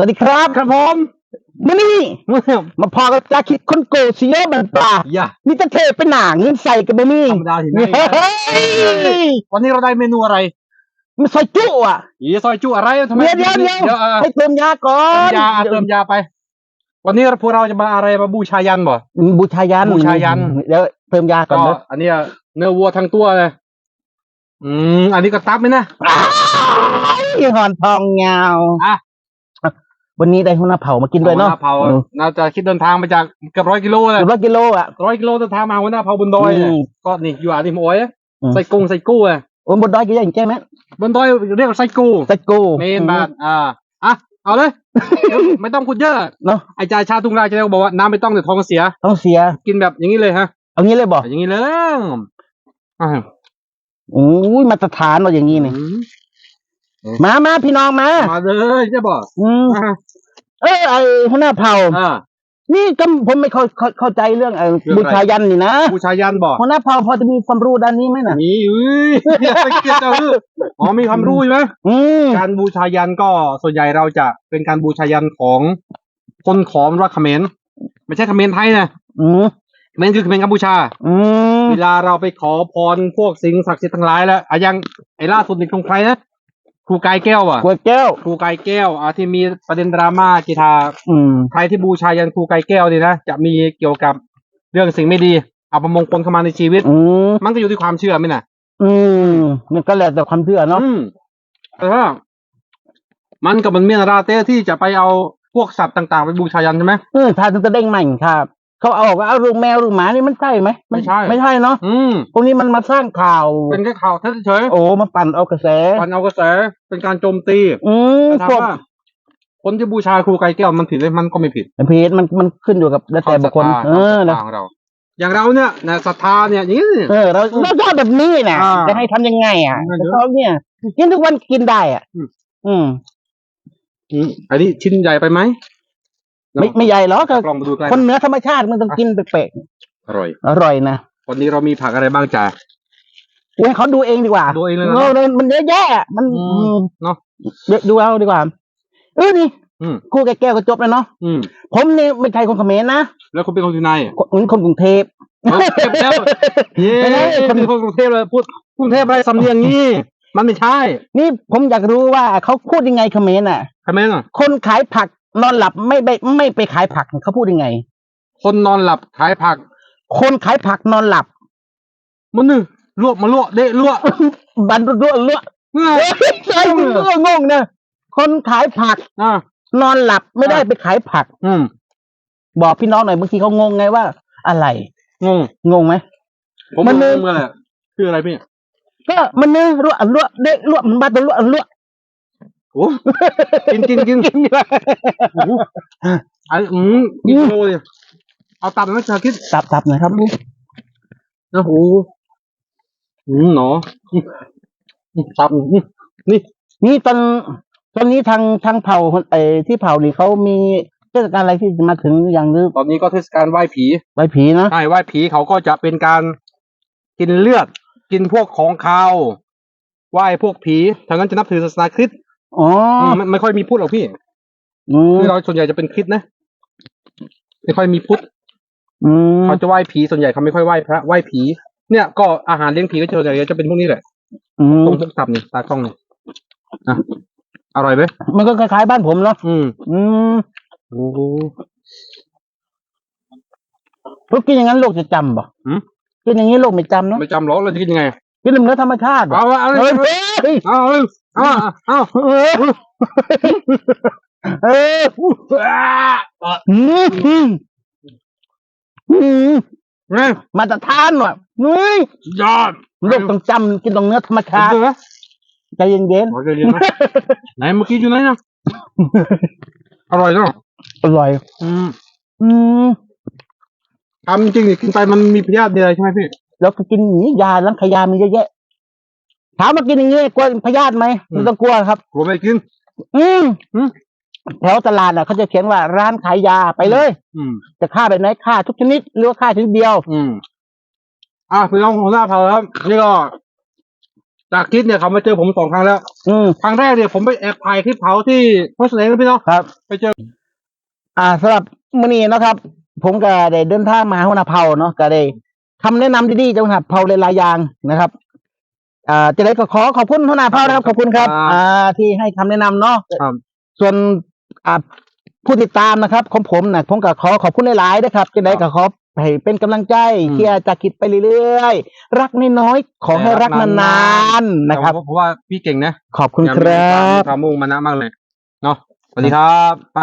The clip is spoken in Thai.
วัสดีครับครับผมมื่อนี้มาพอกับจาคิดคนโกเสียบันปลาอย่านี่จะเทไปหนาเงินใส่กับบ่มีธรรมดาที่ไหนเฮ้ยวันนี้เราได้เมนูอะไร มันใส่จุอะอีซอยจุอะไรทำไมเดี๋ยวเดี๋ยวเดี๋ยวเดี๋ยวเออให้เติมยาก่อเตินมยาอะเติมยาไป วันนี้พวกเราจะมาอะไรมาบูชายันบ่บูชายันบูชายันเดี๋ยวเติมยาก่อนก็เนอะอันเนี้ยเนื้อวัวทั้งตัวเลยอืมอันนี้ก็ตับไหมนะอ้ายหอนทองยาวอะ วันนี้ได้หัวหน้าเผามากินด้วยเนาะหัวหเผาเออน่าจะคิดเดินทางมาจากเกือบร้อยกิโลเลยสิบร้อยกิโลอะ ร้อยกิโลเดินทางมาหัวหน้าเผาบนดอยเนี่ยอืมก็นี่อยู่อาริมโอ้ยอืม ใส่กุ้งใส่กู้อะโอ้ยบนดอยกี่อย่างแจ้ไหมบนดอยเรียกว่าใส่กู้ใส่กูเมนบาทอ่าอะเอาเลย ไม่ต้องพูดเยอะเนาะไอ้จ่ายชาทุ่งราจะได้บอกว่าน้ำไม่ต้องเดี๋ยวท้องเสีย ต้องเสีย กินแบบอย่างนี้เลยฮะ เอางี้เลยบอกอย่างนี้เลยอ่าโอ้ยมาตรฐานเราอย่างนี้นี่อืมมามาพี่น้องมามาเลยจะบอกอืมอ่า เอ้ยไอ้หัวหน้าเผ่า อ่า นี่ก็ผมไม่เข้าเข้าเข้าใจเรื่องไอ้เรื่องอะไร บูชายันนี่นะบูชายันบอกหัวหน้าเผ่าพอจะมีความรู้ด้านนี้ไหมน่ะ มีอุ้ยอย่าไปเกลียดเจ้าเอออ๋อมีความรู้ใช่ไหมอืมการบูชายันก็ส่วนใหญ่เราจะเป็นการบูชายันของคนขอมรักเขมรไม่ใช่เขมรไทยนะอืมเขมรคือเขมรกัมพูชา อืมเวลาเราไปขอพรพวกสิ่งศักดิ์สิทธิ์ทั้งหลายแล้วอะยังไอ้ล่าสุดนี่ของใครนะ ครูกายแก้วอะกล้วยแก้ว ครูกายแก้วอะที่มีประเด็นดราม่ากีฬาอืม ใครที่บูชายันครูกายแก้วนี่นะจะมีเกี่ยวกับเรื่องสิ่งไม่ดีอัปมงคลเข้ามาในชีวิต อืม มันก็อยู่ที่ความเชื่อไหมน่ะ อืมนี่ก็แล้วแต่ความเชื่อเนาะอืมแต่ว่ามันกับมันเมียนราเต้ที่จะไปเอาพวกสัตว์ต่างๆ ไปบูชายันใช่ไหม เออทานจะเด้งใหม่ครับ เขาเอาออกว่าเอาลูกแมวลูกหมานี่มันใช่ไหมนไม่ใช่ ไม่ใช่เนาะอืมพวกนี้มันมาสร้างข่าวเป็นแค่ข่าวเฉยโอ้มาปั่นเอากระแสๆปันเอากระแส เป็นการโจมตี อืมแต่ถาพมวกว่าคนที่บูชาครูกายแก้วมันผิดไหมมันก็ไม่ผิดเพจมันมันขึ้นอยู่กับแล้วแต่บุคคลความศรัทธาเออความศรัทนะธาของเราอย่างเราเนี่ยนะศรัทธาเนี่ยอย่างนี้เออเราเราชอบแบบนี้นะอ่าจะให้ทำยังไง อะนั่นเถอะเขาเนี่ยกินทุกวันกินได้อะ อืมอืมอืมอันนี้ชิ้นใหญ่ไปไหม ไม่ไม่ใหญ่หรอกก็ลองมาดูใกล้คนเหนือธรรมชาติมันต้องกินแปลกอร่อยๆอร่อยนะวันนี้เรามีผักอะไรบ้างจ้าเให้เขาดูเองดีกว่าดูเองเลยนะเออมันเยอะแยะมันอืมอืมเนาะเดี๋ยวดูเอาดีกว่าเออนี่อืมครูแก้วก็จบแล้วเนาะอืมผมนี่ไม่ใช่คนเขมรนะแล้วคุณเป็นคนที่ไหนคนคนกรุงเทพเฮ้ยเทพแล้วเย้ไม่ได้คนเป็นคนกรุงเทพเลยพูดกรุงเทพอะไรสำเนียงงี้มันไม่ใช่ นี่ผมอยากรู้ว่าเขาพูดยังไงเขมรน่ะใช่ไหมน่ะคนขายผัก นอนหลับไม่ไปไม่ไปขายผักเขาพูดยังไง คนนอนหลับขายผัก คนขายผักนอนหลับ มันนึลวกมาลวกเดะลวกบันรุ่ๆเลือเฮ้ยใช่เรื่องงงนะคนขายผักอ่านอนหลับไม่ได้อะไปขายผัก อืมบอกพี่น้องหน่อยบางทีเขางงไงว่า อะไร งงงงไหมผมมันงนึงเมื่อไหร่คืออะไรพี่ก็มันเนื้อลวกลวกได้ลวกมันบาตรลวกลวก โอ้กินกินกินโอ้โหไอ้อืมกินโลเลยเอาตับมาชาคิดตับตับหน่อยครับนะโอ้โหอืมหนออืมอืมตับอืมนี่ นี่ตอนตอนนี้ทางทางเผ่าคนไอ้ที่เผ่านี่เขามีเทศกาลอะไรที่จะมาถึงหรือยังหรือตอนนี้ก็เทศกาลไหว้ผีไว้ผีนะใช่ไหว้ผีเขาก็จะเป็นการกินเลือด กินพวกของคาวไหว้พวกผีทางนั้นจะนับถือศาสนาคริสต์ อ๋อมไม่ไม่ค่อยมีพุทธหรอกพี่อืมคือเราส่วนใหญ่จะเป็นคริสต์นะไม่ค่อยมีพุทธอืมเขาจะไหว้ผีส่วนใหญ่เขาไม่ค่อยไหว้พระไหว้ผี เนี่ยก็อาหารเลี้ยงผีก็ส่วนใหญ่จะเป็นพวกนี้แหละอืมตรงพวกตับนี่ตากล้องนี่อะอร่อยไหมมันก็คล้ายๆบ้านผมเนาะอืมอืมโอ้โห พวกกินอย่างนั้นโลกจะจำบ่หืม กินอย่างนี้โลกไม่จำเนาะไม่จำหรอกเราจะกินยังไง กินเนื้อธรรมชาติบ่เอาเอาเอาเฮ้ยเอาเอาเอาเอาเอาเฮ้ยเฮ้ยอืมอืมอืมเนี่ยมาตรฐานว่ะนุ้ยยอดโลกต้องจำกินตรงเนื้อธรรมชาติเจอไหมใจเย็นขอจะเรียนไหมไหนเมื่อกี้อยู่ไหนนะอร่อยเนาะๆอร่อย อืมอืมทำจริงๆกินไปมันมีพยาธิมีอะไรใช่ไหมพี่ แล้วก็กินอย่างนี้ยาล้างขยามีเยอะแยะถามมากินอย่างนี้กลัวพยาธิไหมไม่ต้องกลัวครับกลัวไม่กินอืมอืมแถวตลาดน่ะเขาจะเขียนว่าร้านขายยาไปเลย อืมจะฆ่าแบบไหนฆ่าทุกชนิดหรือว่าฆ่าชนิดเดียว อืมอะพี่น้องหัวหน้าเผาครับนี่ก็จากคิดเนี่ยเขามาเจอผมสองครั้งแล้ว อืมครั้งแรกเนี่ยผมไปแอบถ่ายคลิปเผาที่โพสต์เลนพี่เนาะครับ ไปเจอ อ่าสำหรับมื้อนี้เนาะครับ ผมก็ได้เดินทางมาหัวหน้าเผ่าเนาะก็ได้ คำแนะนำดีๆจากหัวหน้าเผ่าหลายๆอย่างนะครับอ่าจะได้ก็ขอขอบคุณหัวหน้าเผ่านะครับขอบคุณครับ ครับอ่า ที่ให้คำแนะนำเนาะครับ ส่วนอ่าผู้ติดตามนะครับของผมนะผมก็ขอขอบคุณหลายๆนะครับจะได้ก็ขอให้เป็นกำลังใจอืมเที่ยจะคิดไปเรื่อยๆรักน้อยๆขอให้รักนานๆนะครับ เพราะว่าพี่เก่งนะขอบคุณยังคมีรัวามบมีความมุ่งมานะมากเลยเนาะสวัสดีครับไป